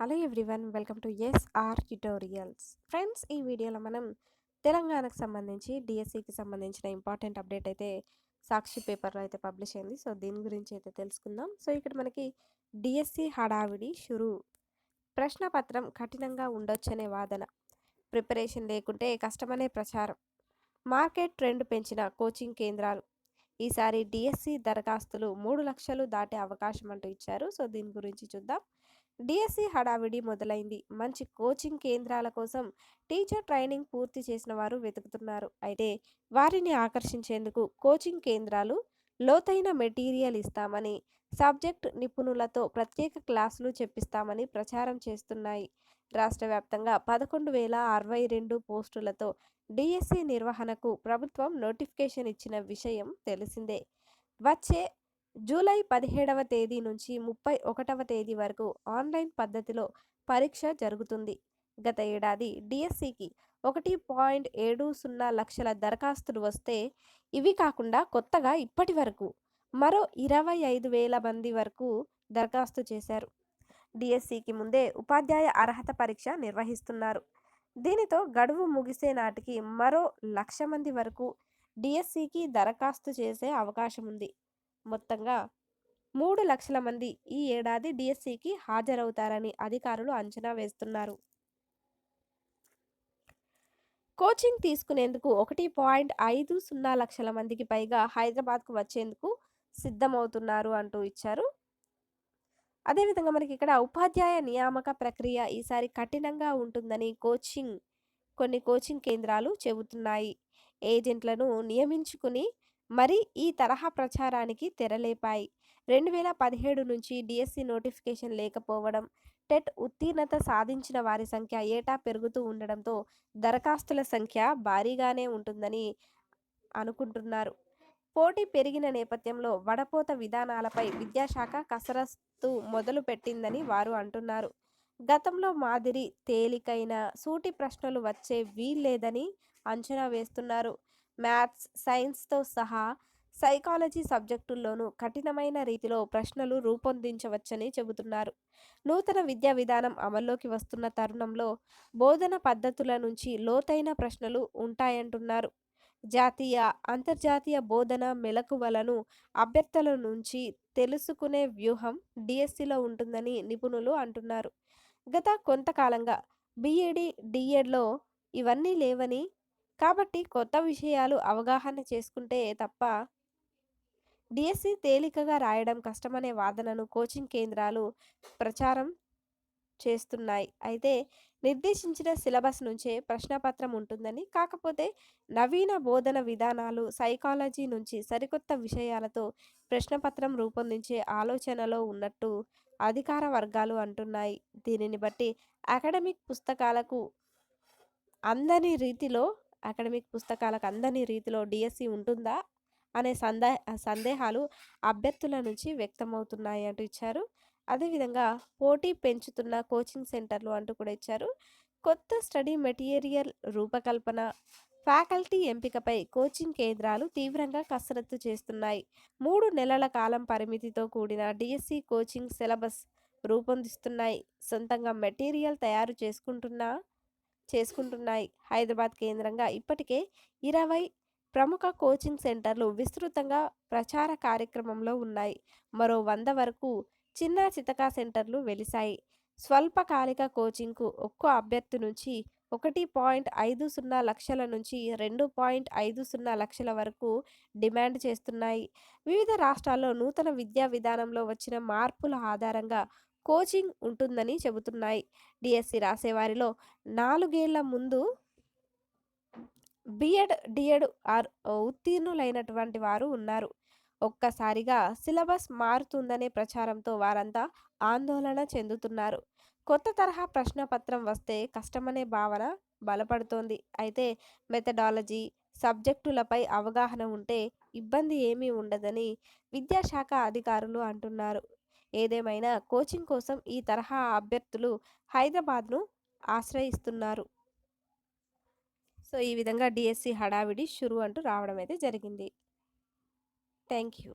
Hello everyone welcome to S R tutorials. Friends ఈ వీడియోలో మనం తెలంగాణకు సంబంధించి డిఎస్సికి సంబంధించిన ఇంపార్టెంట్ అప్డేట్ అయితే సాక్షి పేపర్లో అయితే పబ్లిష్ అయింది. సో దీని గురించి అయితే తెలుసుకుందాం. సో ఇక్కడ మనకి డిఎస్సి హడావిడి షురు. ప్రశ్నపత్రం కఠినంగా ఉండొచ్చనే వాదన. ప్రిపరేషన్ లేకుంటే కష్టమనే ప్రచారం. మార్కెట్ ట్రెండ్ పెంచిన కోచింగ్ కేంద్రాలు. ఈసారి డిఎస్సి దరఖాస్తులు మూడు లక్షలు దాటే అవకాశం అంటూ ఇచ్చారు. సో దీని గురించి చూద్దాం. డిఎస్సి హడావిడి మొదలైంది. మంచి కోచింగ్ కేంద్రాల కోసం టీచర్ ట్రైనింగ్ పూర్తి చేసిన వారు వెతుకుతున్నారు. అయితే వారిని ఆకర్షించేందుకు కోచింగ్ కేంద్రాలు లోతైన మెటీరియల్ ఇస్తామని సబ్జెక్ట్ నిపుణులతో ప్రత్యేక క్లాసులు చెప్పిస్తామని ప్రచారం చేస్తున్నాయి. రాష్ట్ర వ్యాప్తంగా పదకొండు వేల అరవై రెండు పోస్టులతో డిఎస్సి నిర్వహణకు ప్రభుత్వం నోటిఫికేషన్ ఇచ్చిన విషయం తెలిసిందే. వచ్చే జూలై పదిహేడవ తేదీ నుంచి ముప్పై ఒకటవ తేదీ వరకు ఆన్లైన్ పద్ధతిలో పరీక్ష జరుగుతుంది. గత ఏడాది డిఎస్సికి ఒకటి పాయింట్ ఏడు సున్నా లక్షల దరఖాస్తులు వస్తే ఇవి కాకుండా కొత్తగా ఇప్పటి వరకు మరో ఇరవై ఐదు వేల మంది వరకు దరఖాస్తు చేశారు. డిఎస్సికి ముందే ఉపాధ్యాయ అర్హత పరీక్ష నిర్వహిస్తున్నారు. దీనితో గడువు ముగిసే నాటికి మరో లక్ష మంది వరకు డిఎస్సికి దరఖాస్తు చేసే అవకాశం ఉంది మొత్తంగా మూడు లక్షల మంది ఈ ఏడాది డిఎస్సికి హాజరవుతారని అధికారులు అంచనా వేస్తున్నారు. కోచింగ్ తీసుకునేందుకు ఒకటి పాయింట్ ఐదు సున్నా లక్షల మందికి పైగా హైదరాబాద్కు వచ్చేందుకు సిద్ధమవుతున్నారు అంటూ ఇచ్చారు. అదేవిధంగా మనకి ఇక్కడ ఉపాధ్యాయ నియామక ప్రక్రియ ఈసారి కఠినంగా ఉంటుందని కోచింగ్ కొన్ని కోచింగ్ కేంద్రాలు చెబుతున్నాయి. ఏజెంట్లను నియమించుకుని మరి ఈ తరహా ప్రచారానికి తెరలేపాయి. రెండు వేల పదిహేడు నుంచి డిఎస్సి నోటిఫికేషన్ లేకపోవడం టెట్ ఉత్తీర్ణత సాధించిన వారి సంఖ్య ఏటా పెరుగుతూ ఉండడంతో దరఖాస్తుల సంఖ్య భారీగానే ఉంటుందని అనుకుంటున్నారు. పోటీ పెరిగిన నేపథ్యంలో వడపోత విధానాలపై విద్యాశాఖ కసరత్తు మొదలు పెట్టిందని వారు అంటున్నారు. గతంలో మాదిరి తేలికైన సూటి ప్రశ్నలు వచ్చే వీల్లేదని అంచనా వేస్తున్నారు. మ్యాథ్స్ సైన్స్తో సహా సైకాలజీ సబ్జెక్టుల్లోనూ కఠినమైన రీతిలో ప్రశ్నలు రూపొందించవచ్చని చెబుతున్నారు. నూతన విద్యా విధానం అమల్లోకి వస్తున్న తరుణంలో బోధన పద్ధతుల నుంచి లోతైన ప్రశ్నలు ఉంటాయంటున్నారు. జాతీయ అంతర్జాతీయ బోధన మెలకువలను అభ్యర్థుల నుంచి తెలుసుకునే వ్యూహం డిఎస్సిలో ఉంటుందని నిపుణులు అంటున్నారు. గత కొంతకాలంగా బీఈడి డిఎడ్లో ఇవన్నీ లేవని కాబట్టి కొత్త విషయాలు అవగాహన చేసుకుంటే తప్ప డిఎస్సి తేలికగా రాయడం కష్టమనే వాదనను కోచింగ్ కేంద్రాలు ప్రచారం చేస్తున్నాయి. అయితే నిర్దేశించిన సిలబస్ నుంచే ప్రశ్నపత్రం ఉంటుందని కాకపోతే నవీన బోధన విధానాలు సైకాలజీ నుంచి సరికొత్త విషయాలతో ప్రశ్నపత్రం రూపొందించే ఆలోచనలో ఉన్నట్టు అధికార వర్గాలు అంటున్నాయి. దీనిని బట్టి అకాడమిక్ పుస్తకాలకు అందని రీతిలో అకాడమిక్ పుస్తకాలకు అందని రీతిలో డిఎస్సి ఉంటుందా? అనే సందే సందేహాలు అభ్యర్థుల నుంచి వ్యక్తమవుతున్నాయి అంటూ ఇచ్చారు. అదేవిధంగా పోటీ పెంచుతున్న కోచింగ్ సెంటర్లు అంటూ కూడా ఇచ్చారు. కొత్త స్టడీ మెటీరియల్ రూపకల్పన ఫ్యాకల్టీ ఎంపికపై కోచింగ్ కేంద్రాలు తీవ్రంగా కసరత్తు చేస్తున్నాయి. మూడు నెలల కాలం పరిమితితో కూడిన డిఎస్సి కోచింగ్ సిలబస్ రూపొందిస్తున్నాయి. సొంతంగా మెటీరియల్ తయారు చేసుకుంటున్నా? చేసుకుంటున్నాయి. హైదరాబాద్ కేంద్రంగా ఇప్పటికే ఇరవై ప్రముఖ కోచింగ్ సెంటర్లు విస్తృతంగా ప్రచార కార్యక్రమంలో ఉన్నాయి. మరో వంద వరకు చిన్న చితకా సెంటర్లు వెలిశాయి. స్వల్పకాలిక కోచింగ్కు ఒక్కో అభ్యర్థి నుంచి ఒకటి పాయింట్ ఐదు సున్నా లక్షల నుంచి రెండు పాయింట్ ఐదు సున్నా లక్షల వరకు డిమాండ్ చేస్తున్నాయి. వివిధ రాష్ట్రాల్లో నూతన విద్యా విధానంలో వచ్చిన మార్పుల ఆధారంగా కోచింగ్ ఉంటుందని చెబుతున్నాయి. డిఎస్సి రాసేవారిలో నాలుగేళ్ళ ముందు బిఎడ్ డిఎడ్ ఆర్ ఉత్తీర్ణులైనటువంటి వారు ఉన్నారు. ఒక్కసారిగా సిలబస్ మారుతుందనే ప్రచారంతో వారంతా ఆందోళన చెందుతున్నారు. కొత్త తరహా ప్రశ్నపత్రం వస్తే కష్టమనే భావన బలపడుతోంది. అయితే మెథడాలజీ సబ్జెక్టులపై అవగాహన ఉంటే ఇబ్బంది ఏమీ ఉండదని విద్యాశాఖ అధికారులు అంటున్నారు. ఏదేమైనా కోచింగ్ కోసం ఈ తరహా అభ్యర్థులు హైదరాబాద్ను ఆశ్రయిస్తున్నారు. సో ఈ విధంగా డిఎస్సి హడావిడి షురు అంటూ రావడం అయితే జరిగింది. Thank you